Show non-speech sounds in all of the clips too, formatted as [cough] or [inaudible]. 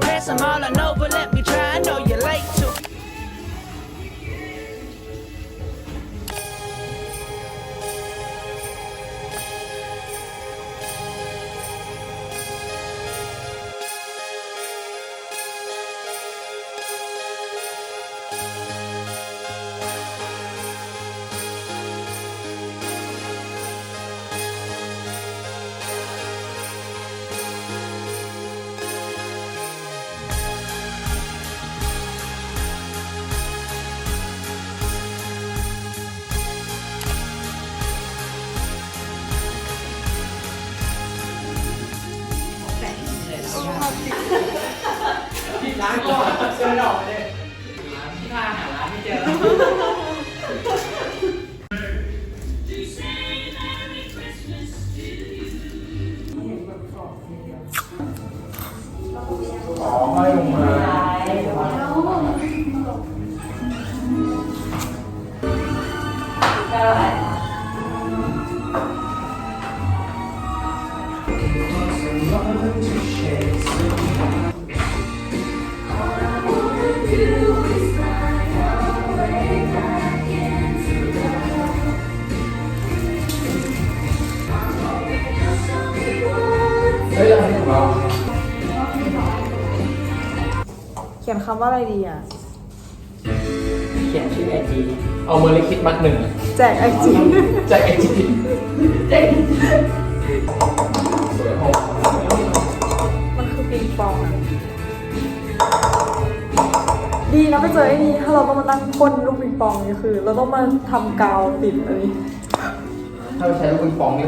pass them all on over, let me try. พี่ร้านก่อนเจอดอกเลยที่ทาหาร้านไม่เจออ๋อห้อยลงมาำว่าอะไรดีอะ เขียนชื่อไอจีเอาเมอร์ลิคิดมัดหนึ่งแจกไอจีใจไอจีใจสวยหอมมันคือปิงปองอะดีนะไปเจอไอ้นี่ถ้าเราต้องมานั่งพ่นลูกปิงปองนี่คือ เราต้องมาทำกาวติดอันนี้ ถ้าใช้ลูกปิงปองนี่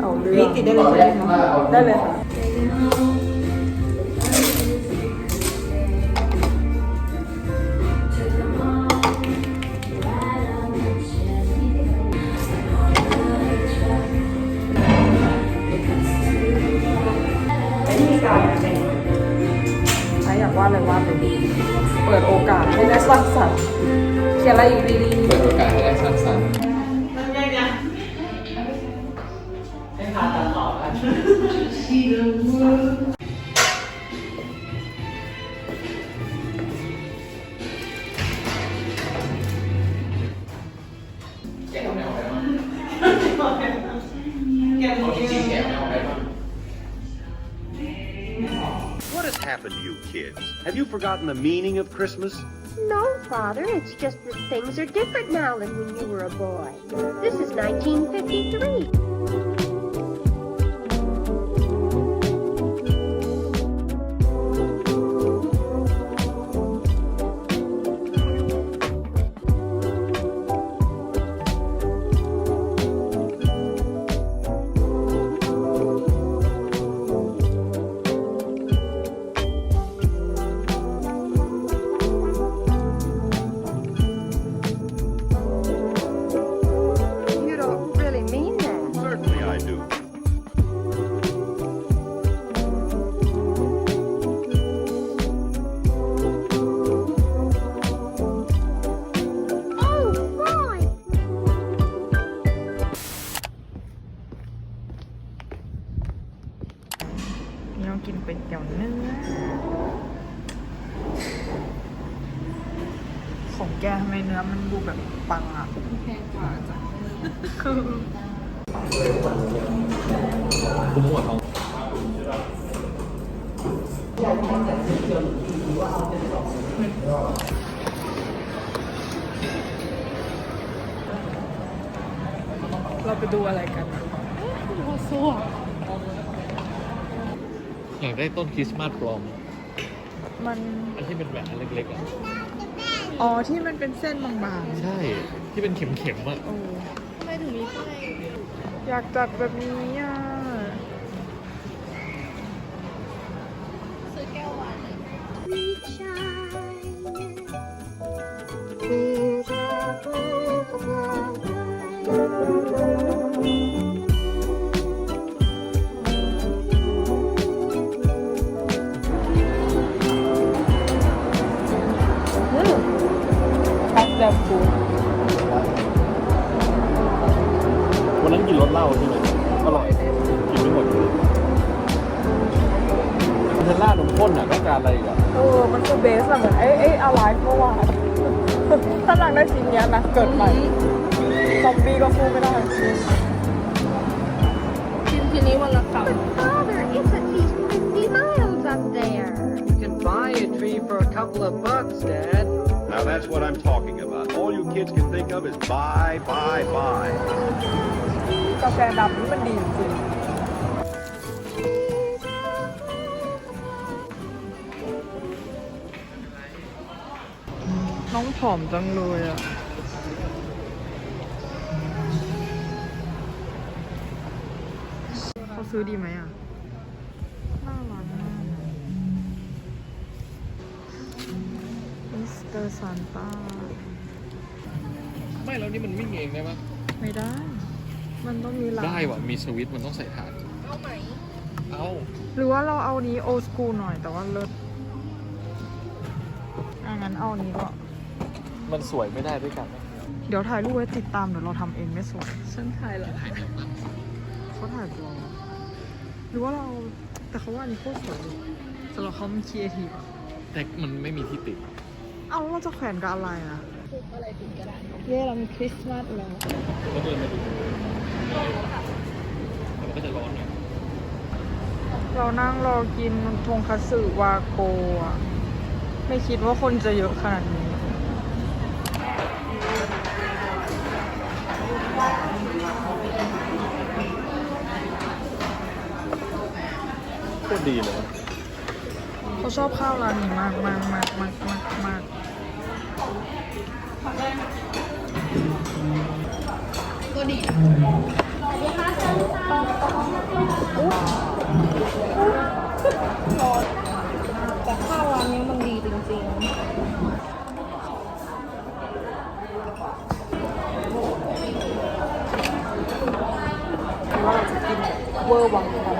เอาเรื่อง ติดได้เลยใช่ไหมคะ ได้เลยค่ะใค kids? Have you forgotten the meaning of Christmas? No, Father, it's just that things are different now than when you were a boy. This is 1953. ได้ต้นคริสต์มาสปลอม มัน อันที่เป็นแหวนอันเล็กๆอะ อ๋อที่มันเป็นเส้นบางๆใช่ ที่เป็นเข็มๆอะโอ้ทำไมถึงมีไฟอยากจัดแบบนี้อะ แพ็คแบบฟูวันนั้นกินรสเหล้าใช่ไหมอร่อยกินไม่หมดเลยาหนุ่มข้นอะต้องการอะไรอีกอะเออมันคือเบสอะเหมือนไอ้ไอ้อะไรเมื่อวานถ้านางได้ชิ้นเนี้ยนะเกิดใหม่ซอมบี้ก็สู้ไม่ได้ชิ้นทีนี้วันละค Father, it's at least 50 miles up there. You can buy a tree for a couple of bucks, Dad. Now that's what I'm talking about. All you kids can think of is buy, buy, buy. กาแฟดำนี่มันดีจริง น้องผอมจังเลยอะ เขาซื้อดีไหมอะ น่ารักมากมิสเตอร์ซานต้า ไม่แล้วนี่มันวิ่งเองได้ปะไม่ได้ มันต้องมีหลังได้ว่ะมีสวิตช์มันต้องใส่ฐาน เอาไหมเอาหรือว่าเราเอานี้โอ s คูลหน่อยแต่ว่าเลิศอะงั้นเอาอันนี้ก็ มันสวยไม่ได้ด้วยกันนะเดี๋ยวถ่ายรูปไว้ติดตามเดี๋ยวเราทำเองไม่สวยฉันถ่ายแล้วถ่ายแบบนั้นเขาถ่ายบล็อกหรือว่าเราแต่เขาว่าอันนี้โคตรสวยเลยสำหรับเขามันครีเอทีฟอะแต่มันไม่มีที่ติด เอาแล้วเราจะแขวนกับอะไรอะ เย่เรามีคริสต์มาสแล้วก็เดินมาดูแต่มันก็จะร้อนหน่อยเรานั่งรอกินทงคัตสึวาโกอะไม่คิดว่าคนจะเยอะขนาดนี้โคตรดีเลยเขาชอบข้าวร้านนี้มากมากมากมากมากมาก ก็ดีแต่ข้าวร้านนี้มันดีจริงๆว่าจะกินเวอร์วังกัน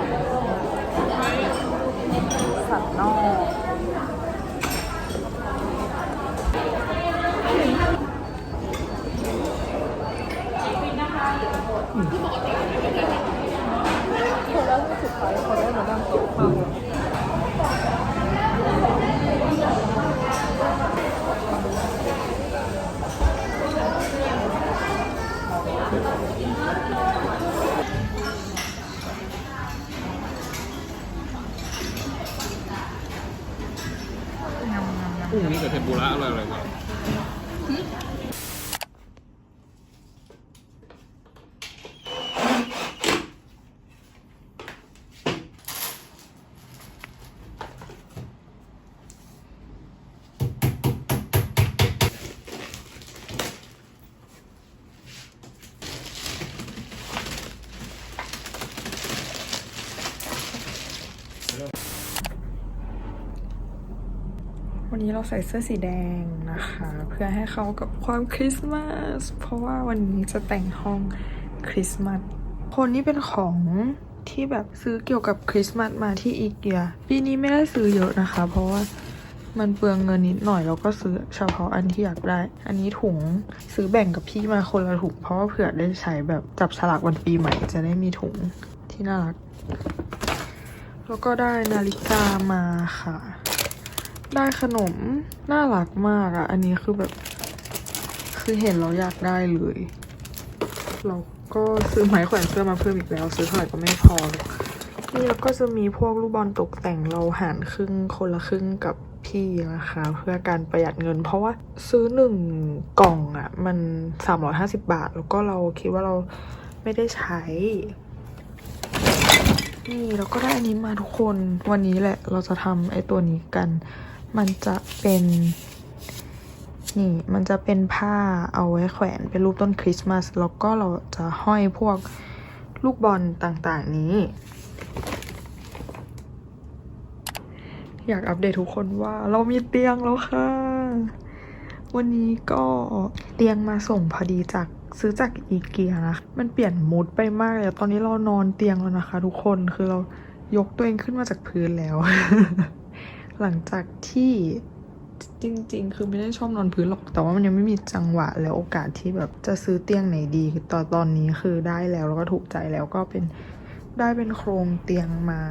สันนอกคนแรกที่สุดท้ายคนได้มานั่งโต๊ะข้าวอะงำงำงำ กุ้งนี่กับเทมปุระอร่อยเลยกว่า วันนี้เราใส่เสื้อสีแดงนะคะ เพื่อให้เข้ากับความคริสต์มาส เพราะว่าวันนี้จะแต่งห้องคริสต์มาส คนนี้เป็นของที่แบบซื้อเกี่ยวกับคริสต์มาสมาที่อีเกีย ปีนี้ไม่ได้ซื้อเยอะนะคะ เพราะว่ามันเปลืองเงินนิดหน่อยแล้วก็ซื้อเฉพาะอันที่อยากได้ อันนี้ถุงซื้อแบ่งกับพี่มาคนละถุงเพราะว่าเผื่อได้ใช้แบบจับฉลากวันปีใหม่จะได้มีถุงที่น่ารัก แล้วก็ได้นาฬิกามาค่ะ ได้ขนม น่ารักมากอะอันนี้คือแบบ คือเห็นเราอยากได้เลย เราก็ซื้อไม้แขวนเสื้อมาเพิ่มอีกแล้ว ซื้อเท่าไหร่ก็ไม่พอ นี่แล้วก็จะมีพวกลูกบอลตกแต่งเราหารครึ่งคนละครึ่งกับพี่นะคะ เพื่อการประหยัดเงิน เพราะว่าซื้อหนึ่งกล่องอะมัน 350 บาท แล้วก็เราคิดว่าเราไม่ได้ใช้ นี่แล้วก็ได้อันนี้มาทุกคนวันนี้แหละ เราจะทำไอ้ตัวนี้กัน มันจะเป็นนี่มันจะเป็นผ้าเอาไว้แขวนเป็นรูปต้นคริสต์มาสแล้วก็เราจะห้อยพวกลูกบอลต่างๆนี้ อยากอัปเดตทุกคนว่าเรามีเตียงแล้วค่ะ วันนี้ก็เตียงมาส่งพอดีจากซื้อจากอีเกียนะคะมันเปลี่ยนมูดไปมากเลยตอนนี้เรานอนเตียงแล้วนะคะ ทุกคนคือเรายกตัวเองขึ้นมาจากพื้นแล้ว หลังจากที่จริง ๆ คือไม่ได้ชอบนอนพื้นหรอก แต่ว่ามันยังไม่มีจังหวะและโอกาสที่แบบจะซื้อเตียงไหนดีคือตอนตอนนี้คือได้แล้วแล้วก็ถูกใจแล้วก็เป็นได้เป็นโครงเตียงไม้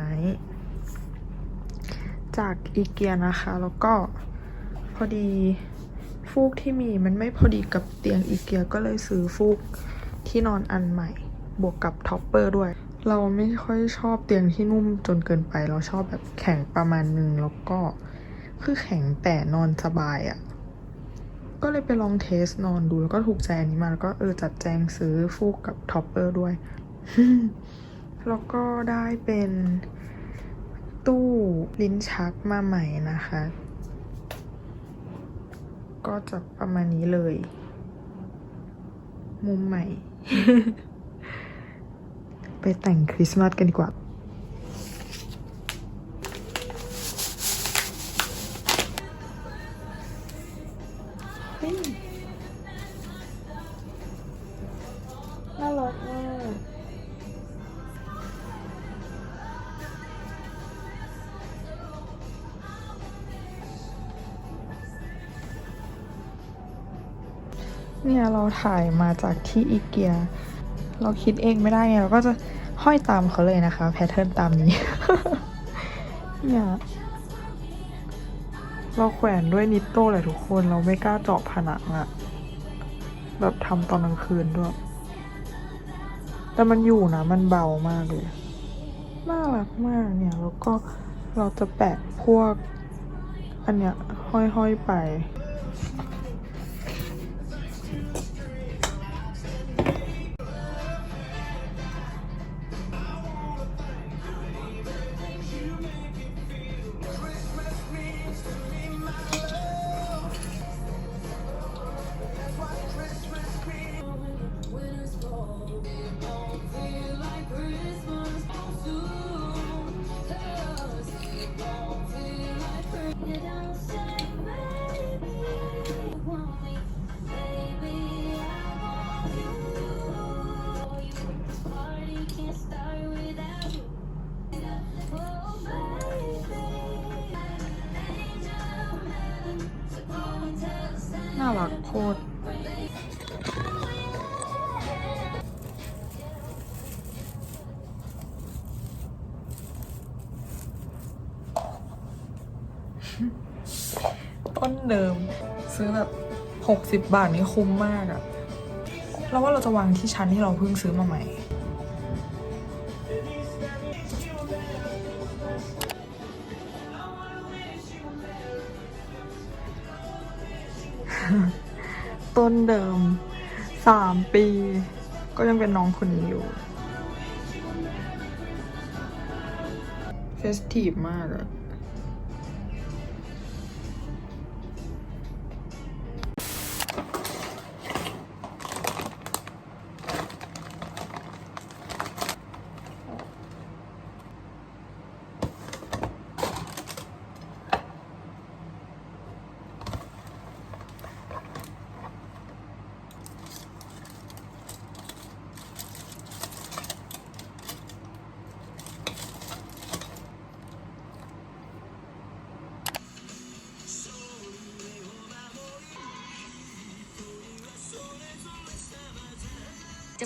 จจากอีเกียนะคะ แล้วก็พอดีฟูกที่มีมันไม่พอดีกับเตียงอีเกียก็เลยซื้อฟูกที่นอนอันใหม่ บวกกับท็อปเปอร์ด้วย เราไม่ค่อยชอบเตียงที่นุ่มจนเกินไป เราชอบแบบแข็งประมาณนึงแล้วก็คือแข็งแต่นอนสบายอะ่ะ ก็เลยไปลองเทสนอนดูแล้วก็ถูกใจอันนี้มาแล้วก็เออจัดแจงซื้อฟูกกับท็อปเปอร์ด้วย แล้วก็ได้เป็นตู้ลิ้นชักมาใหม่นะคะ ก็จะประมาณนี้เลย มุมใหม่ ไปแต่งคริสต์มาสกันดีกว่าเฮ้ยน่ารักมากเนี่ยเราถ่ายมาจากที่อีเกีย เราคิดเองไม่ได้ไงเราก็จะห้อยตามเขาเลยนะคะ แพทเทิร์นตามนี้เนี่ยเราแขวนด้วยนิตโต้แหละทุกคนเราไม่กล้าเจาะผนังอะแบบทำตอนกลางคืนด้วย แต่มันอยู่นะ มันเบามากเลยน่ารักมากเนี่ย แล้วก็เราจะแปะพวก อันเนี้ยห้อยๆไป ซื้อแบบ60บาทนี่คุ้มมากอะเราว่าเราจะวางที่ชั้นที่เราเพิ่งซื้อมาใหม่ ต้นเดิมสามปี ก็ยังเป็นน้องคนนี้อยู่ เฟสทีฟมากอะ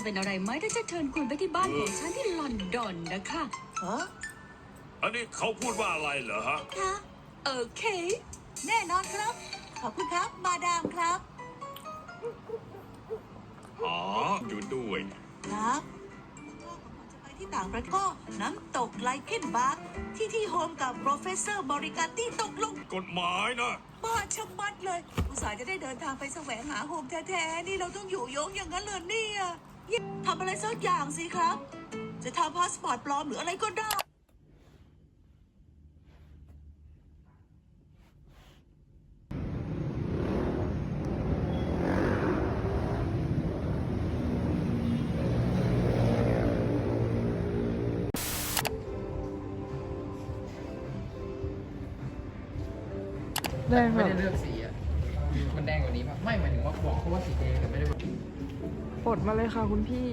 เป็นอะไรไหมถ้าจะเชิญคุณไปที่บ้านของฉันที่ลอนดอนนะคะอันนี้เขาพูดว่าอะไรเหรอฮะ คะโอเค แน่นอนครับ ขอบคุณครับ มาดามครับ อ๋อ อยู่ด้วย ครับจะไปที่ต่างประเทศก็น้ำตกไลเคนบาร์กที่ที่โฮมกับโปรเฟสเซอร์บริการที่ตกลงกฎหมายนะ บ้าชะมัดเลย อุตส่าห์จะได้เดินทางไปแสวงหาโฮมแท้ๆ นี่เราต้องอยู่โยงอย่างนั้นเลยเนี่ย ทำอะไรสักอย่างสิครับ จะทำพาสปอร์ตปลอมหรืออะไรก็ได้แดงแบไม่บได้เลือกสี ปลดมาเลยค่ะคุณพี่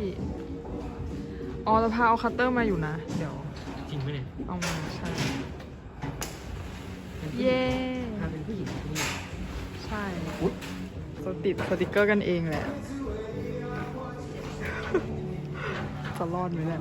อ๋อจะพาเอาคัตเตอร์มาอยู่นะ เดี๋ยว จริงไหมเนี่ยเอามาใช่เป็นผู้หญิงเย้ถ้าเป็นผู้หญิงผู้หญิงใช่อุ๊ยจะติดสติกเกอร์กันเองแหละ จะรอดไหมเนี่ย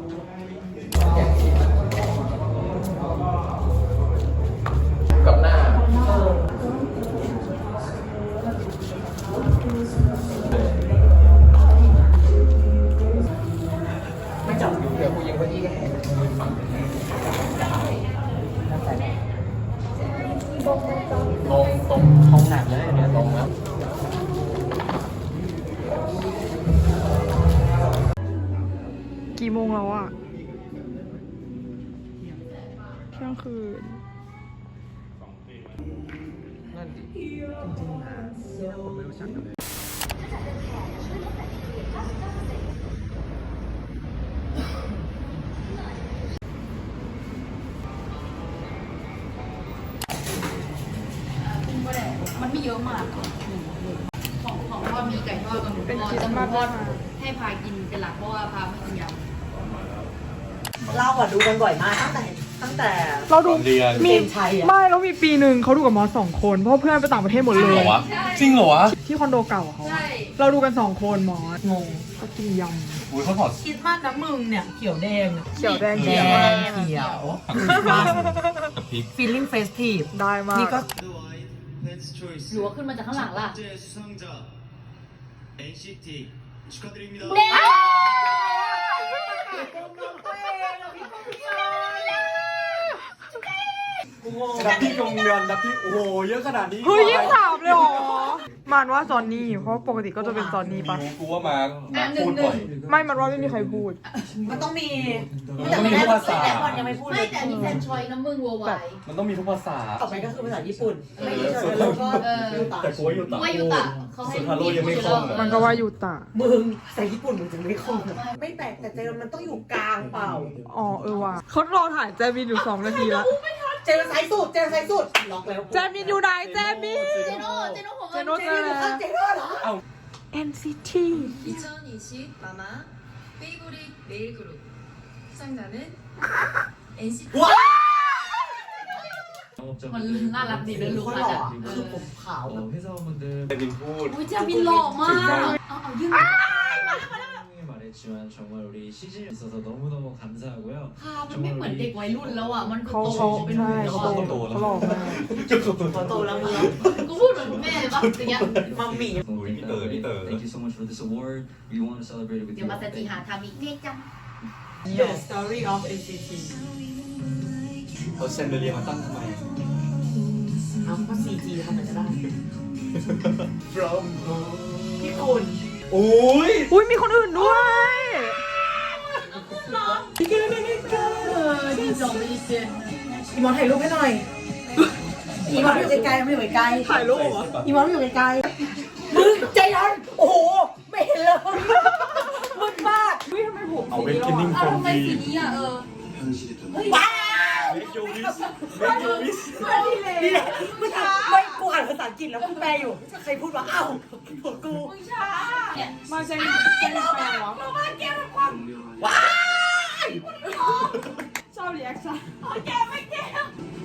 เที่ยงคืนมันไม่เยอะมากของของทอดมีไก่ทอดกับหมูเป็นทอดคริสแต่ต์หมามูสทอมาดให้พากินเป็นหลักเพราะว่าพาไม่กินยำเราอะดูกันบ่อยมากตั้งแต่ตั้งแต่ เราดูเรียน มีเกมชัยอะ ไม่แล้วมีปีหนึ่งเขาดูกับมอสสองคนเพราะเพื่อนไปต่างประเทศหมดเลยเหรอวะจริงเหรอวะที่คอนโดเก่าเขาอะใช่เราดูกันสองคนมอสงงก็กินยอุ้ยเขาถอด คิดมากนะมึงเนี่ย เขียวแดงอะำเขียวแดงแดเขียวงเขียวกับพริก feeling festive ได้มาก นี่ก็ หรือว่าขึ้นมาจากข้างหลังล่ะดั บที่โรงเรียนดับที่โอ้โหเยอะขนาดนี้เฮ้ยยี่สามเลยเหรอมันว่าจอนนี่เพราะปกติก็จะเป็นจอนนี่ปะกูว่ามามาพูดบ่อยไม่มันว่าไม่มีใครพูด มันต้องมีมันต้องมีทุกภาษาแต่ก่อนยังไม่พูดเลไม่ยแต่อันนี้แฟนชอยน้ำมึงวัวไวมันต้องมีทุกภาษาต่อไปก็คือภาษาญี่ปุ่นไม่ใช่แล้วก็เออยูตะแต่กูว่าอยู่ต่างว่ายุตะเขาให้สุทาโร่ยังไม่คล่องเลยมันก็ว่ายูตะมึงภาษาญี่ปุ่นมึงจะไม่คล่องไม่แปลกแต่เจมันต้องอยู่กลางเปล่าอ๋อเออว่ะเขารอถ่ายแจมินอยู่สองนาทีละ เจอสายสุดเจอสายสุดล็อกแล้ว แจมินอยู่ไหนแจมิน เจโน่เจโน่ของ เจโน่ เจอแล้วเจอเหรอ NCT 2020 마마 페이보릿 메일 그룹 수상자는 NCT มันน่ารักดีเลยลูก คน ค้า หล่อ อ่ะ คือผมขาว แต่บินพูด อุ้ยเจมินหล่อมากเอาเอายื่น 말 했지만 정말 우리 시즌 있어서 너무너무 감사하고요. พามันไม่เหมือนเด็กวัยรุ่นแล้วอ่ะ มันก็ เขา โต เขา เป็น ใช่ หนุ่ม เขา แล้ว โต อะ เขาหล่อมาก เขาโตแล้วมึง กูพูดเหมือนแม่ปะอย่างเงี้ย มัมมี่ Peter, Peter. Thank you so much for this award. We want to celebrate it with เดี๋ยว you. มาสติหาทำอีกเนี่ยจ้ะ The Story of NCT เอาเซนเดอเรียมาตั้งทำไม เอาก็ CG ทำมันจะได้ from พี่คุณ โ อ้ยอุ้ยมีคนอื่นด้วยอีมอนถ่ายรูปให้หน่อยอีมอนอยู่ไกลๆไม่อยู่ไกลๆถ่ายรูปเหรออีมอนอยู่ไกลๆมึงใจร้อนโอ้โหไม่เห็นเลยมึงมากเอาเวกเกนนิ่งเอา from ทำไม the สีนี้อะเออว้าว make your wish make your wish นี่แหละไม่ใช่ไม่กูอ่านภาษาอังกฤษแล้วกูแปลอยู่ใครพูดว่าเอ้าของกูมาเจมินเจมินแปลวะว้ายชอบรีแอคชั่น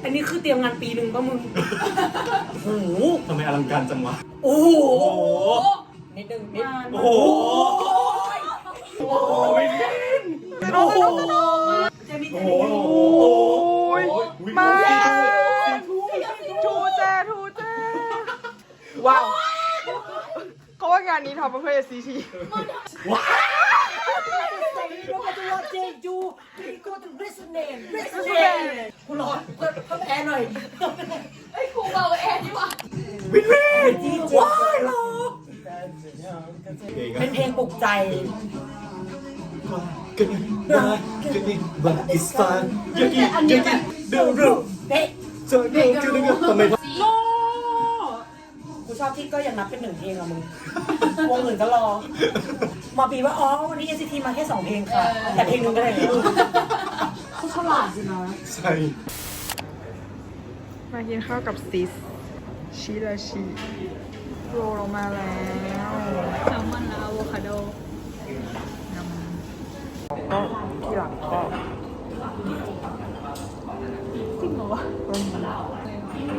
อันนี้คือเตรียมงานปีหนึ่งป่ะมึงโอ้โหทำไมอลังการจังวะโอ้โหโอ้โหนิดนึงนิดโอ้โหโอ้โหไม่เล่นโอ้โหโอ้โหโอ้ ยมาทูเจทูเจว้าวเขาว่างานนี้ทำมาเพื่อ SCT กูรอเพิ่มเพิ่มแอร์หน่อยไอ้ยครูเบาแอนนี่วะวินวินว้ายหรอเป็นเพลงปลุกใจ But it's fun ยังกินยังกินเดือดเดือดเฮ้ยเจอเดือดเดือดทำไมกูชอบที่ก็ยังนับเป็นหนึ่งเพลงอะมึงวงอื่นก็รอมาปีว่าอ๋อวันนี้ NCT มาแค่สองเพลงค่ะ แต่เพลงหนึงก็ได้แล้วเขาฉลาดสินะใช่มากินข้าวกับซิสชีราชีโรลงมาแล้วแซลมอนและอะโวคาโด ก็ที่หลังก็จริงเหรอวะ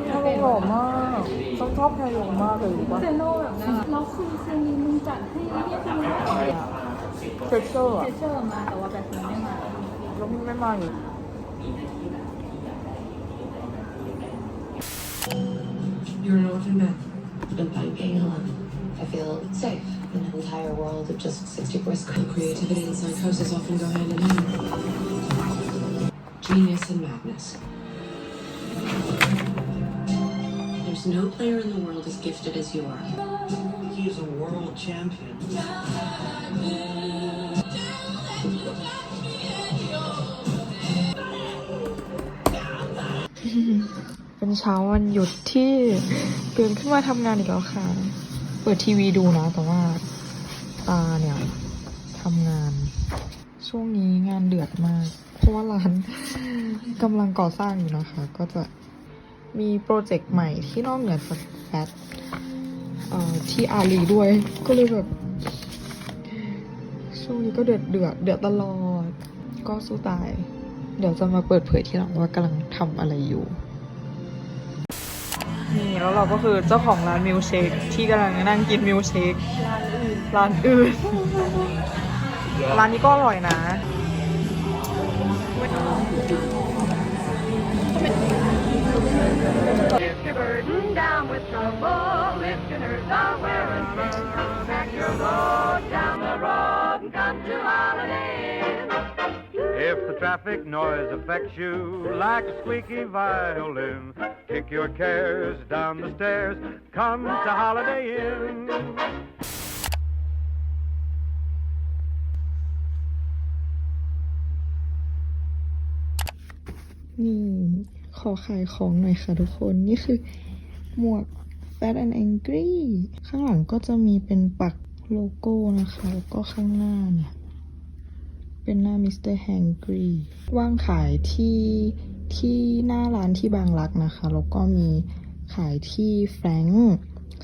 ชอบหล่อมากต้องชอบแพรยงมากเลยรู้ปะเซโน่แบบนั้นเราคือคืนนี้มึงจัดให้เรียกมึงเฟเชอร์อะเจเชอร์มาแต่ว่าแบบนี้ไม่มาแล้วมึงไม่มาอยู่ You're an orphan man. And by being alone, I feel safe in an entire world of just 64 screens. Creativity and psychosis often go hand in hand. Genius and madness. There's Because no player in the world is gifted as you are. He is a world champion. เป็นเช้าวันหยุดที่ตื่นขึ้นมาทำงานอีกแล้วค่ะ [laughs] เปิดทีวีดูนะ แต่ว่าตาเนี่ยทำงาน ช่วงนี้งานเดือดมาก เพราะว่าร้านกำลังก่อสร้างอยู่นะคะ ก็จะมีโปรเจกต์ใหม่ที่นอกเหนือจากแฟตเอ่อที่อาลีด้วย ก็เลยแบบ ช่วงนี้ก็เดือดเดือดเดือดตลอด ก็สู้ตาย เดี๋ยวจะมาเปิดเผยทีหลังว่ากำลังทำอะไรอยู่ แล้วเราก็คือเจ้าของร้านมิลเชคที่กำลังนั่งกินมิลเชคร้านอื่น ร้านนี้ก็อร่อยนะ If the traffic noise affects you like a squeaky violin, kick your cares down the stairs. Come to Holiday Inn. นี่ขอขายของหน่อยค่ะทุกคน นี่คือหมวก Fat and Angry ข้างหลังก็จะมีเป็นปักโลโก้นะคะ แล้วก็ข้างหน้าเนี่ย เป็นหน้า Mr. Hangry วางขายที่ที่หน้าร้านที่บางรักนะคะ แล้วก็มีขายที่แฟรงค์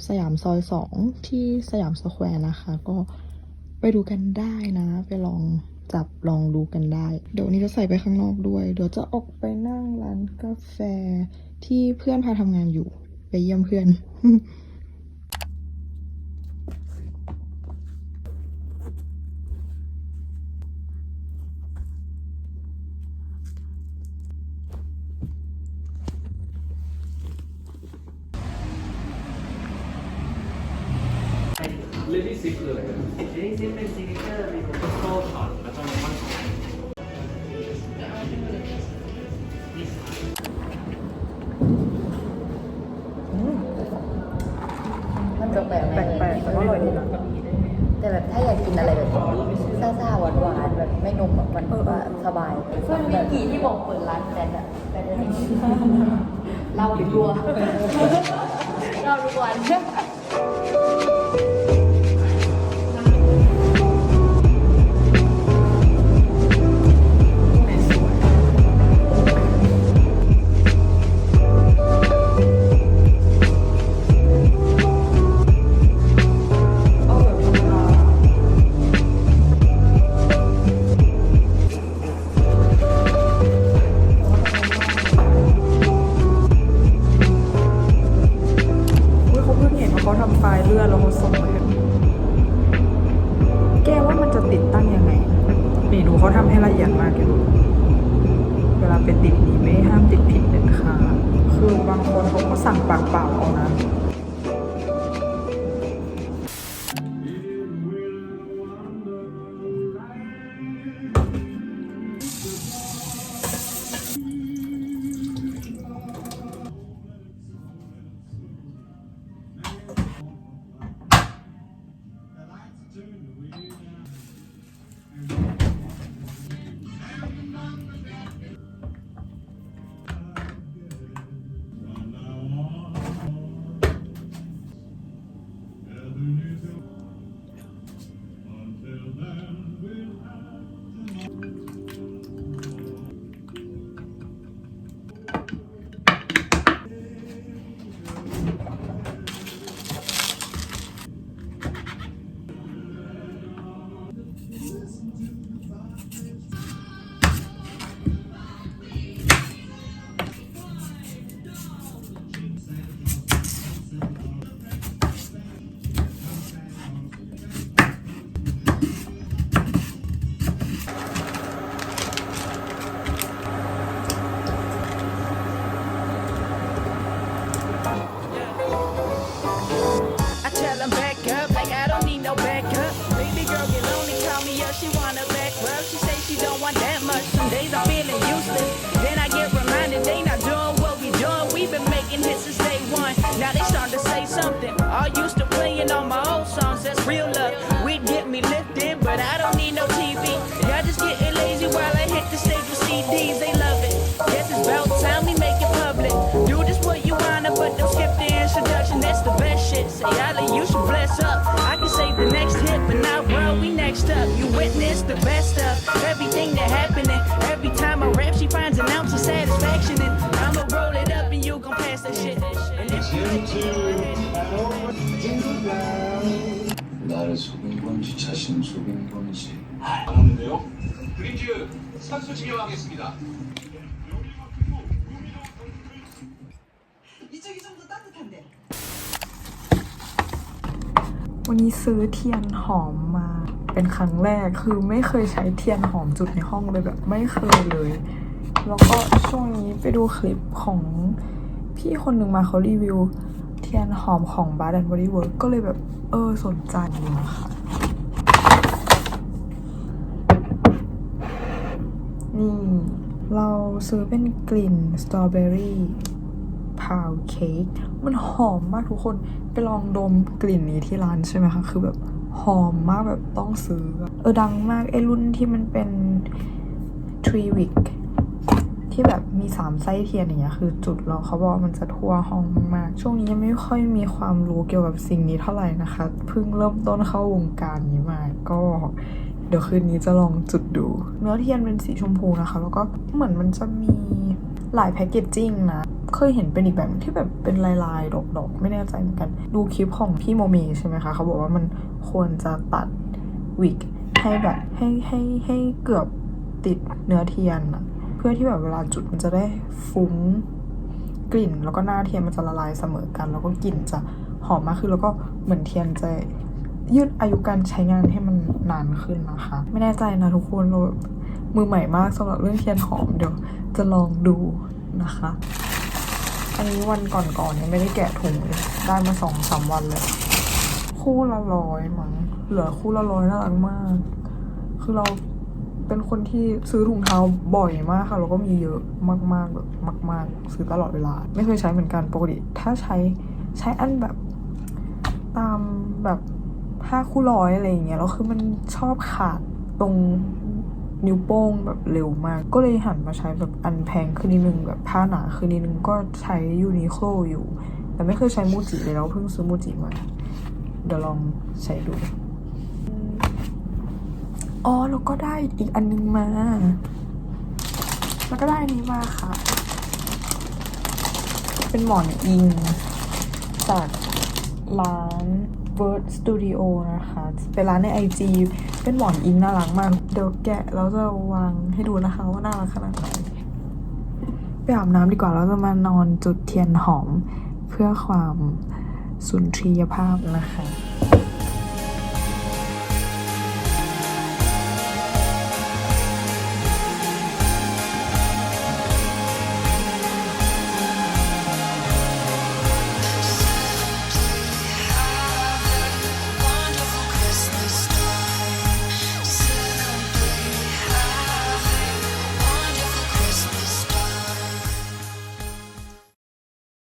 สยามซอยสองที่สยามสแควร์นะคะ ก็ไปดูกันได้นะ ไปลองจับลองดูกันได้ เดี๋ยวนี้จะใส่ไปข้างนอกด้วย เดี๋ยวจะออกไปนั่งร้านกาแฟที่เพื่อนพาทำงานอยู่ ไปเยี่ยมเพื่อน เลดี้ซิปเลยเลดี้ ซิกเจอร์เป็นโซ่ช็อตแล้วก็มันมันจะแปลกแปลกๆแต่ก็อร่อยดีนะแต่แบบถ้าอยากกินอะไรแบบซ่าๆหวานๆแบบไม่นมอะมันก็สบายเพื่อนวิกี่ที่บอกเปิดร้านแฟนอะแฟนอะไรเล่าดีกว่าเล่าทุกวัน you should bless up. I can save the next hit, but now, bro, we next up. You witness the best of everything that happening. Every time I rap, she finds an ounce of satisfaction. And I'ma roll it up and you gon' pass that shit. And if you 나를 속인 건지 자신을 속인 건지 남았는데요. 그린즈 선수 지명하겠습니다. วันนี้ซื้อเทียนหอมมา เป็นครั้งแรกคือไม่เคยใช้เทียนหอมจุดในห้องเลยแบบไม่เคยเลย แล้วก็ช่วงนี้ไปดูคลิปของพี่คนหนึ่งมาเขารีวิว เทียนหอมของ Bath and Body Works ก็เลยแบบเออสนใจนะคะนี่ เราซื้อเป็นกลิ่นสตรอเบอรี่าวเค้กมันหอมมากทุกคนไปลองดมกลิ่นนี้ที่ร้านใช่ไหมคะ คือแบบหอมมากแบบต้องซื้อ เออดังมากไอรุ่นที่มันเป็นทรีวิกที่แบบมีสามไส้เทียนอย่างเงี้ยคือจุดเราเขาบอกมันจะทั่วห้องมาก ช่วงนี้ยังไม่ค่อยมีความรู้เกี่ยวกับสิ่งนี้เท่าไหร่นะคะ เพิ่งเริ่มต้นเข้าวงการนี้มา ก็เดี๋ยวคืนนี้จะลองจุดดู เนื้อเทียนเป็นสีชมพูนะคะ แล้วก็เหมือนมันจะมี ลายแพคเกจจิ้งนะ เคยเห็นเป็นอีกแบบที่แบบเป็นลายลายๆดอกๆ ไม่แน่ใจเหมือนกัน ดูคลิปของพี่โมเมใช่ไหมคะ เขาบอกว่ามันควรจะตัดวิกให้แบบให้ให้ให้เกือบติดเนื้อเทียนอะเพื่อที่แบบเวลาจุดมันจะได้ฟุ้งกลิ่น แล้วก็หน้าเทียนมันจะละลายเสมอกัน แล้วก็กลิ่นจะหอมมากขึ้นแล้วก็เหมือนเทียนจะยืดอายุการใช้งานให้มันนานขึ้นนะคะ ไม่แน่ใจนะทุกคนเรา มือใหม่มากสำหรับเรื่องเทียนหอมเดี๋ยวจะลองดูนะคะ อันนี้วันก่อนๆยังไม่ได้แกะถุงเลยได้มาสองสามวันเลยคู่ละร้อยมั้งเหลือคู่ละร้อยน่ารักมาก คือเราเป็นคนที่ซื้อถุงเท้าบ่อยมากค่ะแล้วก็มีเยอะมากๆแบบมาก ๆ ซื้อตลอดเวลา ไม่เคยใช้เหมือนกันปกติถ้าใช้ใช้อันแบบตามแบบผ้าคู่ร้อยอะไรอย่างเงี้ยแล้วคือมันชอบขาดตรง นิ้วโป้งแบบเร็วมาก ก็เลยหันมาใช้แบบอันแพงขึ้นนิดนึงแบบผ้าหนาขึ้นนิดนึงก็ใช้ยูนิโคลอยู่ แต่ไม่เคยใช้มูจิเลยแล้วเพิ่งซื้อมูจิมา เดี๋ยวลองใช้ดูอ๋อแล้วก็ได้อีกอันนึงมา แล้วก็ได้อันนี้มาค่ะ เป็นหมอนอิงจากร้าน Bird Studio นะคะ เป็นร้านใน IG เป็นหมอนอิงน่ารักมาก เดี๋ยวแกะแล้วจะวางให้ดูนะคะว่าน่ารักขนาดไหน ไปอาบน้ำดีกว่าแล้วจะมานอนจุดเทียนหอมเพื่อความสุนทรียภาพนะคะ